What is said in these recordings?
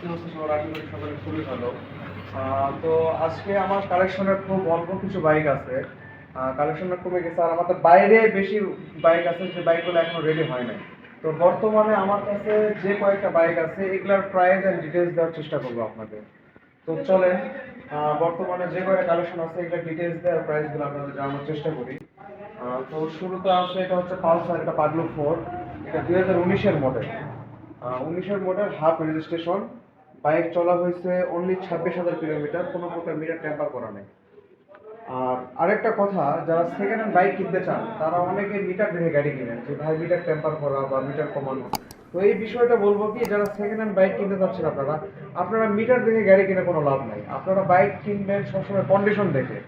Viewers কি সবার আশা করি সকলে খুবই ভালো। তো আজকে আমার কালেকশনের খুব অল্প কিছু বাইক আছে। কালেকশনটা কমে গেছে আর আমাদের বাইরে বেশি বাইক আছে যে বাইকগুলো এখনও রেডি হয় নাই। তো বর্তমানে আমার কাছে যে কয়েকটা বাইক আছে, এগুলার প্রাইস এন্ড ডিটেলস দেওয়ার চেষ্টা করব আপনাদের। তো চলেন বর্তমানে যে কয়টা কালেকশন আছে এগুলা ডিটেলস দেওয়ার প্রাইসগুলো আপনাদের জানানোর চেষ্টা করি। তো শুরুতে আছে, এটা হচ্ছে পালসার এটা পাগলো ফোর এটা দুই হাজার উনিশের মডেল উনিশের মডেল হাফ রেজিস্ট্রেশন বাইক চলা হয়েছে অনলি ছাব্বিশ হাজার কিলোমিটার, কোনো প্রকার মিটার টেম্পার করা নেই। আর আরেকটা কথা, যারা সেকেন্ড হ্যান্ড বাইক কিনতে চান, তারা অনেকে মিটার দেখে গাড়ি কিনেন, যে ভাই মিটার টেম্পার করা বা মিটার কমানো। তো এই বিষয়টা বলব কি, যারা সেকেন্ড হ্যান্ড বাইক কিনতে চাচ্ছেন আপনারা আপনারা মিটার দেখে গাড়ি কিনে কোনো লাভ নাই। আপনারা বাইক কিনবেন সবসময় কন্ডিশন দেখে।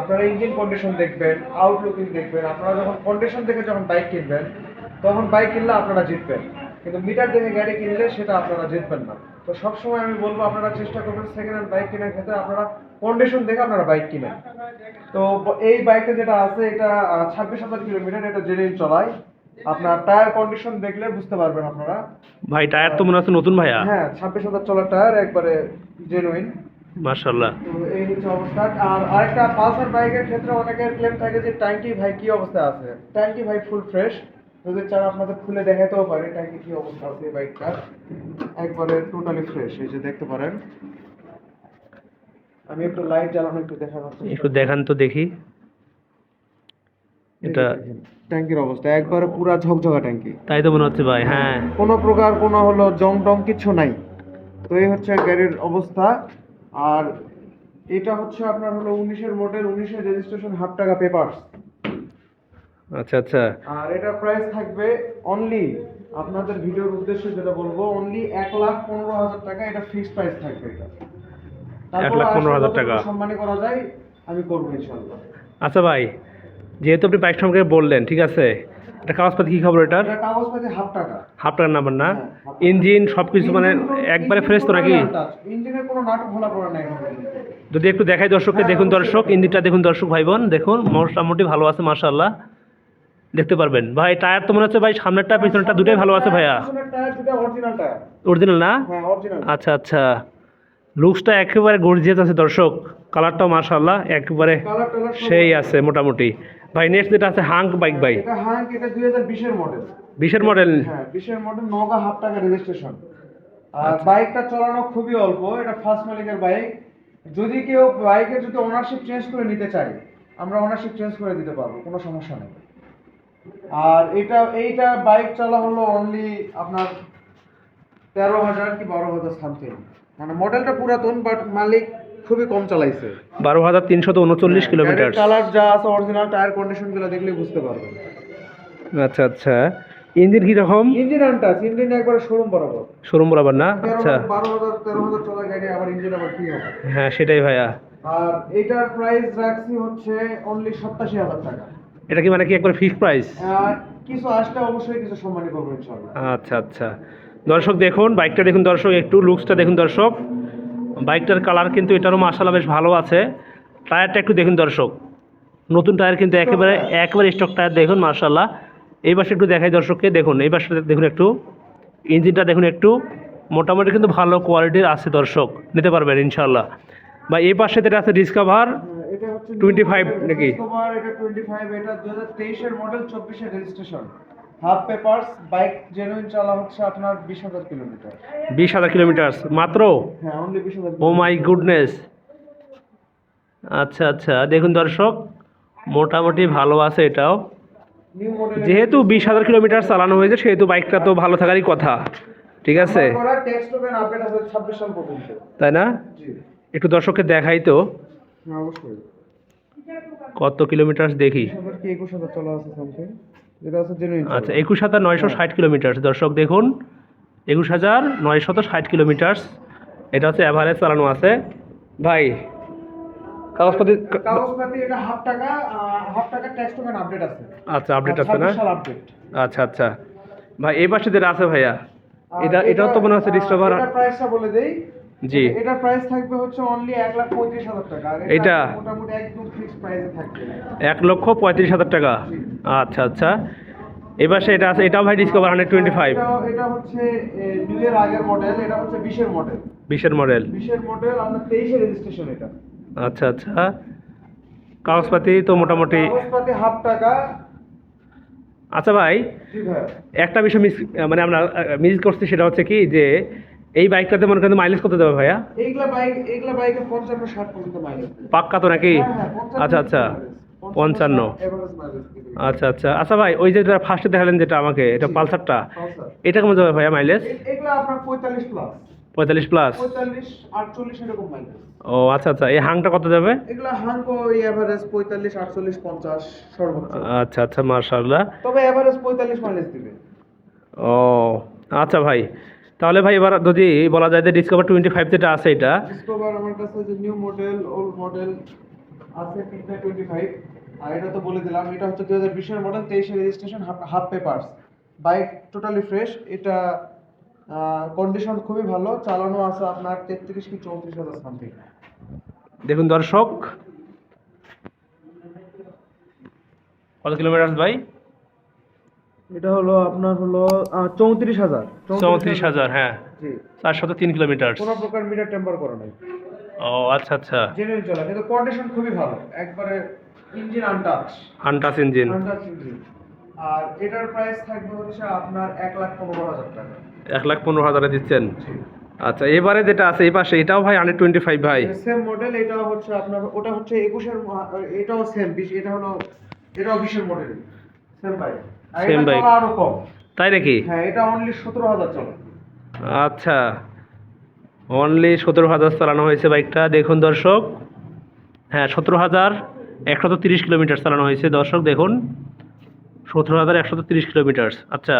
আপনারা ইঞ্জিন কন্ডিশন দেখবেন আউটলুকিং দেখবেন। আপনারা যখন কন্ডিশন দেখে যখন বাইক কিনবেন, তখন বাইক কিনলে আপনারা জিতবেন। কিন্তু মিটার দেখে গাড়ি কিনলে সেটা আপনারা জিতবেন না। তো সবসময় আমি বলব আপনারা চেষ্টা করবেন সেকেন্ড হ্যান্ড বাইক কেনার ক্ষেত্রে আপনারা কন্ডিশন দেখে আপনারা বাইক কিনেন। তো এই বাইকটা যেটা আছে এটা ছাব্বিশ হাজার কিলোমিটার এটা জেনুইন চলায় আপনার টায়ার কন্ডিশন দেখলে বুঝতে পারবেন আপনারা। ভাই টায়ার তো মনে হচ্ছে নতুন ভাইয়া। হ্যাঁ ছাব্বিশ হাজার চলার টায়ার একবারে জেনুইন মার্শাল্লাহ তো এই হচ্ছে অবস্থা। আর আরেকটা পালসার বাইকের ক্ষেত্রে অনেকের ক্লেম থাকে যে ট্যাঙ্কি ভাই কি অবস্থা আছে? ট্যাঙ্কি ভাই ফুল ফ্রেশ যদি চান আপনাদের খুলে দেখাতেও পারে ট্যাঙ্কি কি অবস্থা আছে এই বাইকটার একবারে টোটালি ফ্রেশ এই যে দেখতে পারেন। আমি একটু লাইট জ্বালানো একটু দেখানোর একটু দেখান তো দেখি। এটা ট্যাঙ্কির অবস্থা একবারে পুরা ঝকঝকা ট্যাঙ্কি। তাই তো মনে হচ্ছে ভাই হ্যাঁ। কোনো প্রকার কোনো হলো জং টং কিছু নাই। তো এই হচ্ছে গাড়ির অবস্থা। আর এটা হচ্ছে আপনার হলো উনিশের মডেল উনিশের রেজিস্ট্রেশন হাফ টাকা পেপারস আচ্ছা আচ্ছা। আর এটা প্রাইস থাকবে অনলি আপনাদের ভিডিওর উদ্দেশ্যে যেটা বলব অনলি এক লাখ পনেরো হাজার টাকা এটা ফিক্সড প্রাইস থাকবে এটা। এক লাখ পনেরো হাজার টাকা। সম্মানী করা যায় আমি করব ইনশাল্লাহ আচ্ছা ভাই যেহেতু আপনি বাইক সম্পর্কে বললেন ঠিক আছে? এটা কাগজপাতি কি খবর এটার? এটা কাগজপাতি হাফ টাকা। হাফ টাকার নাম্বার না? হ্যাঁ। ইঞ্জিন সব কিছু মানে একবারে ফ্রেশ তো নাকি? ইঞ্জিনের কোনো নাটক ভোলা পড়া নাই যদি একটু দেখাই দর্শককে দেখুন দর্শক ইঞ্জিনটা দেখুন দর্শক ভাই বোন দেখুন মোটামুটি ভালো আছে মার্শাল্লাহ দেখতে পারবেন। ভাই টায়ার তো মনে হচ্ছে ভাই সামনেরটা পিছনেরটা দুটোই ভালো আছে ভাইয়া। অরিজিনাল না? হ্যাঁ অরিজিনাল আচ্ছা আচ্ছা। লুকসটা একেবারে গর্জিয়াস আছে দর্শক। কালারটাও মার্শাল্লাহ একেবারে সেই আছে মোটামুটি। ভাই নেক্সট যেটা আছে হাঙ্ক বাইক ভাই। এটা হাঙ্ক এটা দুই হাজার বিশের মডেল হ্যাঁ নগা হাফ টাকা রেজিস্ট্রেশন আর আচ্ছা। বাইকটা চালানো খুবই অল্প এটা ফার্স্ট মালিকের বাইক যদি কেউ বাইকে যদি ওনারশিপ চেঞ্জ করে নিতে চায় আমরা ওনারশিপ চেঞ্জ করে দিতে পারব কোনো সমস্যা নেই। আর এটা এইটা বাইক চালা হলো অনলি আপনার তেরো হাজার কি বারো হাজার সামথিং মানে মডেলটা পুরাতন বাট মালিক খুবই কম চালাইছে। বারো হাজার তিনশত উনচল্লিশ কিলোমিটার কালার যা আছে অরিজিনাল টায়ার কন্ডিশনগুলো দেখলেই বুঝতে পারবেন। আচ্ছা আচ্ছা। ইঞ্জিন কীরকম ইঞ্জিন আনটাচ ইঞ্জিন একবারে শোরুম বরাবর। শোরুম বরাবর না? আচ্ছা। হাজার, বারো হাজার তেরো হাজার চলা গাড়ি আবার ইঞ্জিন আবার কি হবে? হ্যাঁ সেটাই ভাইয়া। আর এটার প্রাইস রাখছি হচ্ছে অনলি সপ্তাশি হাজার টাকা। এটা কি মানে কি একবার ফিক্সড প্রাইস কিছু আসলে অবশ্যই কিছু সম্মানী করব ইনশাল্লাহ আচ্ছা আচ্ছা। দর্শক দেখুন বাইকটা দেখুন দর্শক একটু লুকসটা দেখুন দর্শক। বাইকটার কালার কিন্তু এটারও মাসালা বেশ ভালো আছে। টায়ারটা একটু দেখুন দর্শক। নতুন টায়ার কিন্তু একেবারে একেবারে স্টক টায়ার দেখুন মার্শাল্লাহ এই পাশে একটু দেখাই দর্শককে দেখুন এই পাশে দেখুন একটু। ইঞ্জিনটা দেখুন একটু। মোটামুটি কিন্তু ভালো কোয়ালিটির আছে দর্শক। নিতে পারবেন ইনশাল্লাহ বা এই পাশে যেটা আছে ডিসকভার এটা হচ্ছে 25 নাকি? Discover, এটা টোয়েন্টি ফাইভ এটা দু হাজার তেইশের মডেল চব্বিশের registration half papers bike genuine চালা হচ্ছে আপনার বিশ হাজার কিলোমিটার বিশ হাজার কিলোমিটার মাত্র? হ্যাঁ অনলি বিশ হাজার ও মাই গুডনেস আচ্ছা আচ্ছা দেখুন দর্শক মোটামুটি ভালো আছে এটাও। যেহেতু বিশ হাজার কিলোমিটার চালানো হয়েছে সেহেতু বাইকটা তো ভালো থাকারই কথা। ঠিক আছে? তাই না? একটু দর্শককে দেখাই তো। হ্যাঁ অবশ্যই। কত কিলোমিটার দেখি? বিশ হাজার কি একুশ হাজার চলা আছে সামথিং যেটা আছে জেনুইন আচ্ছা একুশ হাজার নয়শো ষাট কিলোমিটার দর্শক দেখুন একুশ হাজার নয়শত ষাট কিলোমিটার এটা হচ্ছে অ্যাভারেজ চালানো আছে। ভাই কাগজপাতি কাগজপাতি এটা হাফ টাকা হাফ টাকা টেক্সট ওপেন আপডেট আছে। আচ্ছা আপডেট আছে না? আপডেট আচ্ছা আচ্ছা। ভাই এই পাশে যেটা আছে ভাইয়া এটা এটাও তো মনে হচ্ছে ডিসকভার এটা প্রাইসটা বলে দেই। জি। এটার প্রাইস থাকবে হচ্ছে অনলি এক লাখ পঁয়ত্রিশ হাজার টাকা। এটা? মোটামুটি একদম ফিক্সড প্রাইসে থাকবে। এক লক্ষ পঁয়ত্রিশ হাজার টাকা? আচ্ছা আচ্ছা। এবার এটা আছে এটাও ভাই ডিসকভার হান্ড্রেড টোয়েন্টি ফাইভ এটা- হচ্ছে নিউ এর আগের মডেল এটা হচ্ছে বিশের মডেল বিশের মডেল বিশের মডেল আপনার তেইশে রেজিস্ট্রেশন এটা। আচ্ছা আচ্ছা। কাগজপাতি তো মোটামুটি কাগজপাতি হাফ টাকা। আচ্ছা ভাই ভাই। একটা বিষয় মিস মানে আমরা মিস করছি সেটা হচ্ছে কি যে এই বাইকটাতে মনে করেন মাইলেজ কত দেবে ভাইয়া? এইগুলা বাইক এইগুলা বাইকে পঞ্চান্ন ষাট পর্যন্ত মাইলেজ পাক্কা তো নাকি আচ্ছা আচ্ছা। পঞ্চান্ন। দিবে। আচ্ছা আচ্ছা। আচ্ছা ভাই ওই যে ফার্স্টে দেখালেন যেটা আমাকে এটা পালসারটা এটা কেমন যাবে ভাইয়া মাইলেজ এগুলা আপনার পঁয়তাল্লিশ প্লাস পঁয়তাল্লিশ প্লাস পঁয়তাল্লিশ আটচল্লিশ এরকম মাইলেজ ও আচ্ছা আচ্ছা। এই হাংটা কত যাবে এগুলা হাঙ্কো ওই এভারেজ পঁয়তাল্লিশ আটচল্লিশ পঞ্চাশ সর্বোচ্চ। আচ্ছা আচ্ছা মার্শাল্লাহ তবে এভারেজ পঁয়তাল্লিশ মাইলেজ দিবে। ও আচ্ছা ভাই। তাহলে ভাই এবার যদি বলা যায় যে ডিসকভার টোয়েন্টি ফাইভ যেটা আছে এটা ডিসকভার আমার কাছে যে নিউ মডেল ওল্ড মডেল আছে তিনটা টোয়েন্টি ফাইভ আর এটা তো বলে দিলাম এটা হচ্ছে দুই হাজার বিশের মডেল তেইশে registration half papers bike totally fresh এটা কন্ডিশন খুবই ভালো চালানো আছে আপনার তেত্রিশ কি চৌত্রিশ হাজার সামথিং দেখুন দর্শক কত কিলোমিটার ভাই? এটা হলো আপনার হলো চৌত্রিশ হাজার। চৌত্রিশ হাজার হ্যাঁ। জি। চারশত তিন কিলোমিটার কোনো প্রকার মিটার টেম্পার করা নাই। ও আচ্ছা আচ্ছা। জেনুইন চলা কিন্তু কন্ডিশন খুবই ভালো। একবারে engine untouch untouch engine untouch engine আর এটার প্রাইস থাকবে হচ্ছে আপনার এক লাখ পনেরো হাজার টাকা। এক লাখ পনেরো হাজারে দিচ্ছেন? আচ্ছা এবারে যেটা আছে এই পাশে এটাও ভাই হান্ড্রেড টোয়েন্টি ফাইভ ভাই সেম মডেল এটা হচ্ছে আপনার ওটা হচ্ছে একুশের এটাও সেম বিশ এটা হলো এটাও বিশের মডেল সেম বাইক এটা bike. চলা আরও কম। তাই নাকি? হ্যাঁ এটা অনলি সতেরো হাজার চলে। আচ্ছা। অনলি সতেরো হাজার চালানো হয়েছে বাইকটা দেখুন দর্শক। হ্যাঁ সতেরো হাজার একশত তিরিশ কিলোমিটার চালানো হয়েছে। দর্শক দেখুন। সতেরো হাজার একশত তিরিশ কিলোমিটার আচ্ছা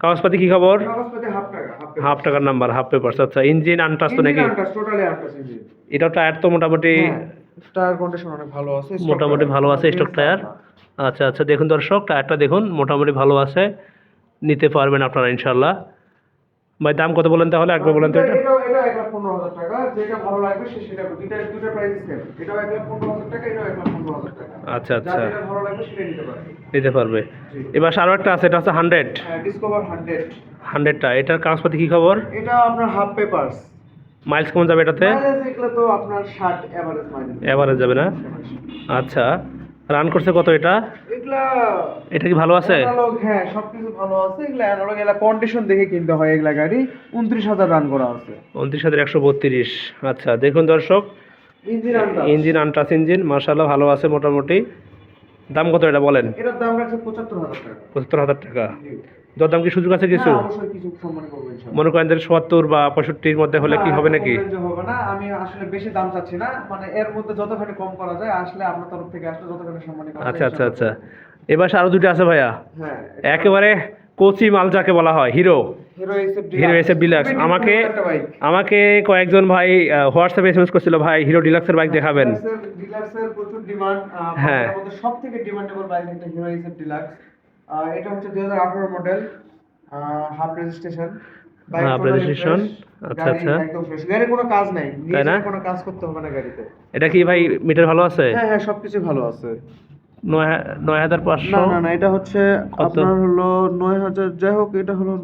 কাগজপাতি কী খবর? কাগজপাতি হাফ টাকা হাফ টাকার নাম্বার হাফ পেপারস আচ্ছা ইঞ্জিন আনটাস তো নাকি? টোটালি আনটাচ ইঞ্জিন এটাও টায়ার তো মোটামুটি টায়ার কন্ডিশন অনেক ভালো আছে মোটামুটি ভালো আছে স্টক টায়ার। আচ্ছা আচ্ছা দেখুন দর্শক টায়ারটা দেখুন মোটামুটি ভালো আছে নিতে পারবেন আপনারা ইনশাল্লাহ ভাই দাম কত বলেন তাহলে? একবার বলেন তো এটা এটা। এক লাখ পনেরো হাজার টাকা যেটা ভালো লাগবে সে সেটা। দুইটা দুইটা প্রাইস সেম এটাও এক লাখ পনেরো হাজার টাকা এটাও এক লাখ পনেরো হাজার টাকা। আচ্ছা আচ্ছা। যেটা ভালো লাগবে সেটা নিতে পারবে। নিতে পারবে। এবার আরও একটা আছে এটা হচ্ছে হান্ড্রেড হ্যাঁ ডিসকভার হান্ড্রেড হান্ড্রেডটা এটার কাগজপাতি কী খবর? এটা আপনার হাফ পেপারস মাইলস কেমন যাবে এটাতে? এভারেজ যাবে না? আচ্ছা রান করছে কত এটা? এটা কি ভালো আছে? হ্যাঁ সবকিছু ভালো আছে। এগুলা অ্যানালগ এগুলা কন্ডিশন দেখে কিনতে হয় এগুলা গাড়ি। উনত্রিশ হাজার রান করা আছে। উনত্রিশ হাজার একশো বত্রিশ। আচ্ছা দেখুন দর্শক ইঞ্জিন আনটাস ইঞ্জিন মার্শাল্লাহ ভালো আছে মোটামুটি। দাম কত এটা বলেন? এটার দাম রাখছে পঁচাত্তর হাজার টাকা। পঁচাত্তর হাজার টাকা। জি। দর দাম কি সুযোগ আছে কিছু। মনে করেন যে সত্তর বা পঁয়ষট্টির মধ্যে হলে কি হবে নাকি? হবে না আমি আসলে বেশি দাম চাচ্ছি না মানে এর মধ্যে যতখানি কম করা যায় আসলে আপনার তরফ থেকে আসলে যতখানি সম্মানী করা যায়, আচ্ছা আচ্ছা আচ্ছা। এবার আরও দুটো আছে ভাইয়া। হ্যাঁ একেবারে কোচি মাল যাকে বলা হয় হিরো। হিরো এসএফ ডিলাক্স আমাকে আমাকে কয়েকজন ভাই হোয়াটসঅ্যাপে এসএমএস করছিল ভাই হিরো ডিলাক্সের বাইক দেখাবেন। ডিলাক্সের প্রচুর ডিমান্ড হ্যাঁ। সব থেকে ডিমান্ডেবল বাইক একটা হিরো এসএফ ডিলাক্স এটা হচ্ছে 2018 model half registration Half registration, আচ্ছা, আচ্ছা। একদম ফ্রেশ গাড়ির কোনো কাজ নাই? নিজে কোনো কাজ করতে হবে না গাড়িতে। এটা কি ভাই মিটার ভালো আছে? হ্যাঁ হ্যাঁ সবকিছু ভালো আছে। নয় হাজার না পাঁচশো? না না এটা হচ্ছে আপনার হলো নয় হাজার যাই হোক এটা হলো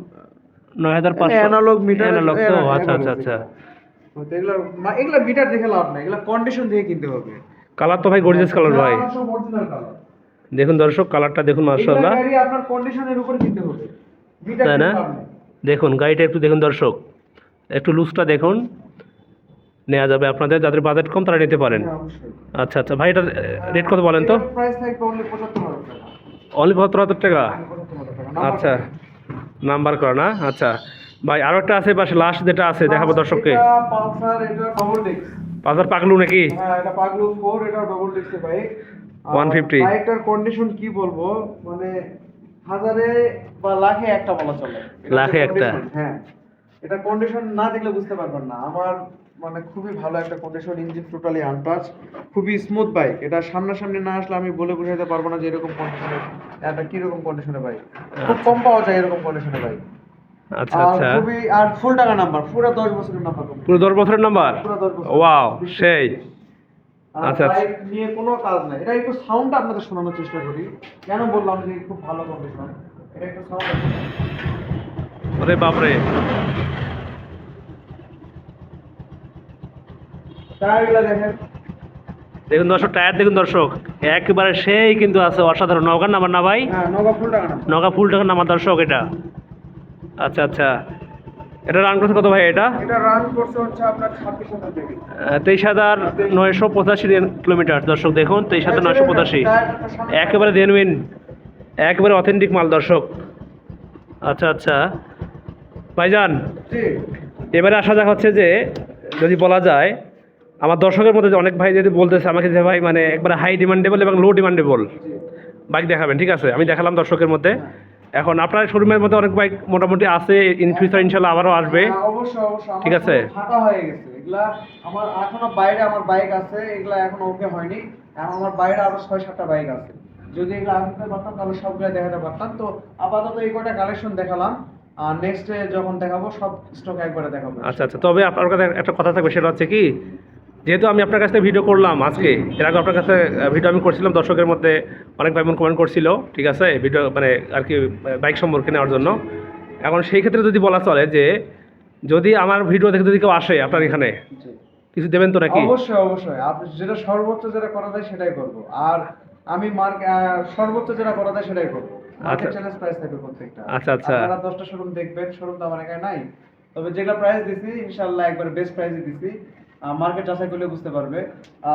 নয় হাজার পাঁচশো? অ্যানালগ মিটার অ্যানালগ তো আচ্ছা আচ্ছা আচ্ছা। এগুলো এগুলো মিটার দেখে লাভ নাই এগুলো কন্ডিশন দেখে কিনতে হবে। কালার তো ভাই গর্জিয়াস কালার ভাই। অরিজিনাল কালার দেখুন দর্শক কালারটা দেখুন মার্শাল্লাহ আপনার কন্ডিশনের উপর কিনতে হবে। তাই না? দেখুন গাড়িটা একটু দেখুন দর্শক। একটু লুজটা দেখুন। নেওয়া যাবে আপনাদের যাদের বাজেট কম তারা নিতে পারেন। হ্যাঁ, আচ্ছা আচ্ছা। ভাই এটার রেট কত বলেন তো? এটার প্রাইস থাকবে only 75,000 টাকা। অনলি সত্তর হাজার টাকা? 75,000 টাকা। আচ্ছা। নাম্বার করা না? আচ্ছা। ভাই আরও একটা আছে পাশে লাস্ট যেটা আছে দেখাবো দর্শককে। এটা পালসার এটা পাকলু নাকি? হ্যাঁ এটা পাগলু 4 এটা ডবল ডিস্কের বাইক 150 বাইকটার কন্ডিশন কি বলব? মানে হাজারে বা লাখে একটা বলা চলে। লাখে একটা? হ্যাঁ। এটা কন্ডিশন না দেখলে বুঝতে পারবেন না। আমার মানে খুবই ভালো একটা কন্ডিশন ইঞ্জিন টোটালি আনটাচ খুবই স্মুথ বাইক এটা সামনাসামনি না আসলে আমি বলে বোঝাতে পারব না যে এরকম কন্ডিশনে এটা কীরকম কন্ডিশনে বাইক খুব কম পাওয়া যায় এরকম কন্ডিশনে বাইক আচ্ছা আর আচ্ছা। খুবই আর ফুল টাকা নাম্বার পুরো 10 বছরের নাম্বার পুরো দশ বছরের নাম্বার পুরো 10 বছর ওয়াও সেই। আচ্ছা, আচ্ছা। নিয়ে কোনো কাজ নাই। এটা একটু সাউন্ডটা আপনাদের শোনানোর চেষ্টা করি। কেন বললাম যে খুব ভালো কন্ডিশন এটা একটু সাউন্ড ওরে বাপরে। টায়ারগুলো দেখেন। দেখুন দর্শক টায়ার দেখুন দর্শক একেবারে সেই কিন্তু আছে অসাধারণ। নৌকার নাম্বার না ভাই? হ্যাঁ নগা ফুল টাকা না নৌকা ফুল টাকার নাম্বার দর্শক এটা। আচ্ছা আচ্ছা। এটা রান করছে কত ভাই এটা? এটা রান করছে হচ্ছে আপনার ছাব্বিশ হাজার থেকে। তেইশ হাজার নয়শো পঁচাশি কিলোমিটার। দর্শক দেখুন তেইশ হাজার নয়শো পঁচাশি। একেবারে জেনুইন একেবারে অথেন্টিক মাল দর্শক। আচ্ছা আচ্ছা। ভাইজান জি। এবারে আসা যাক হচ্ছে যে যদি বলা যায় আমার দর্শকের মধ্যে অনেক ভাই যদি বলতেছে আমাকে যে ভাই মানে একবারে হাই ডিমান্ডেবল এবং লো ডিমান্ডেবল বাইক দেখাবেন। ঠিক আছে আমি দেখালাম দর্শকের মধ্যে। এখন আপনার শোরুমের মধ্যে অনেক বাইক মোটামুটি আছে ইন ফিউচার ইনশাল্লাহ আবারও আসবে। হ্যাঁ, অবশ্যই অবশ্যই। ঠিক আছে। ফাঁকা হয়ে গেছে। এগুলা আমার এখনও বাইরে আমার বাইক আছে এগুলা এখনও ওকে হয়নি। এখন আমার বাইরে আরও ছয় সাতটা বাইক আছে। যদি এগুলো আনতে পারতাম তাহলে সবগুলো দেখাতে পারতাম। তো আপাতত এই কটা কালেকশন দেখালাম। আর নেক্সট যখন দেখাবো সব স্টক একবারে দেখাবো। আচ্ছা আচ্ছা। তবে আপনার কাছে একটা কথা থাকবে সেটা হচ্ছে কি যেহেতু আমি আপনার কাছ থেকে ভিডিও করলাম আজকে এর আগে আপনার কাছে ভিডিও আমি করছিলাম দর্শকের মধ্যে অনেক ভাই বোন কমেন্ট করছিল ঠিক আছে? ভিডিও মানে আর কি বাইক সম্পর্কে নেওয়ার জন্য। এখন সেই ক্ষেত্রে যদি বলা চলে যে যদি আমার ভিডিও দেখে যদি কেউ আসে আপনার এখানে কিছু দেবেন তো নাকি? অবশ্যই অবশ্যই। আপনি যেটা সর্বোচ্চ যেটা করা যায় সেটাই করব। আর আমি মার্ক সর্বোচ্চ যেটা করা যায় সেটাই করব। আচ্ছা। চ্যালেঞ্জ প্রাইস থাকবে প্রত্যেকটা। আচ্ছা, আচ্ছা। আপনারা 10টা শোরুম দেখবেন শোরুম তো আমার এখানে নাই। তবে যেগুলা প্রাইস দিছি ইনশাআল্লাহ একবার বেস্ট প্রাইসে দিছি। মার্কেট যাচাই করলে বুঝতে পারবে।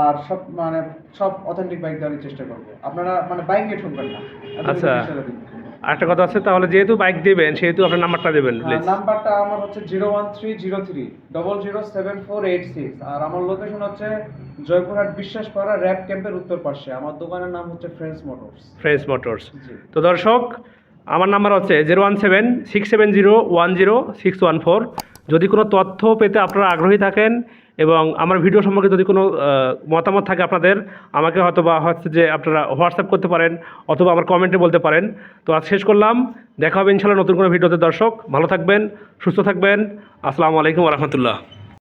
আর সব মানে সব অথেন্টিক বাইক দেওয়ার চেষ্টা করব। আপনারা মানে বাইক নিয়ে ঠকবেন না। আচ্ছা। আরেকটা কথা আছে তাহলে যেহেতু বাইক দেবেন সেহেতু আপনার নাম্বারটা দেবেন প্লিজ নাম্বারটা আমার হচ্ছে zero one three zero three double zero seven four eight six আর আমার লোকেশন হচ্ছে জয়পুরহাট বিশ্বাসপাড়া র্যাপ ক্যাম্পের উত্তর পাশে। আমার দোকানের নাম হচ্ছে ফ্রেন্ডস মোটরস ফ্রেন্স মোটরস তো দর্শক আমার নাম্বার হচ্ছে zero one seven six seven zero one zero six one four যদি কোনো তথ্য পেতে আপনারা আগ্রহী থাকেন এবং আমার ভিডিও সম্পর্কে যদি কোনো মতামত থাকে আপনাদের, আমাকে হয়তো বা হচ্ছে যে আপনারা হোয়াটসঅ্যাপ করতে পারেন অথবা আমার কমেন্টে বলতে পারেন। তো আজ শেষ করলাম। দেখা হবে ইনশাল্লাহ নতুন কোনো ভিডিওতে, দর্শক। ভালো থাকবেন, সুস্থ থাকবেন। আসসালামু আলাইকুম রহমতুল্লাহ।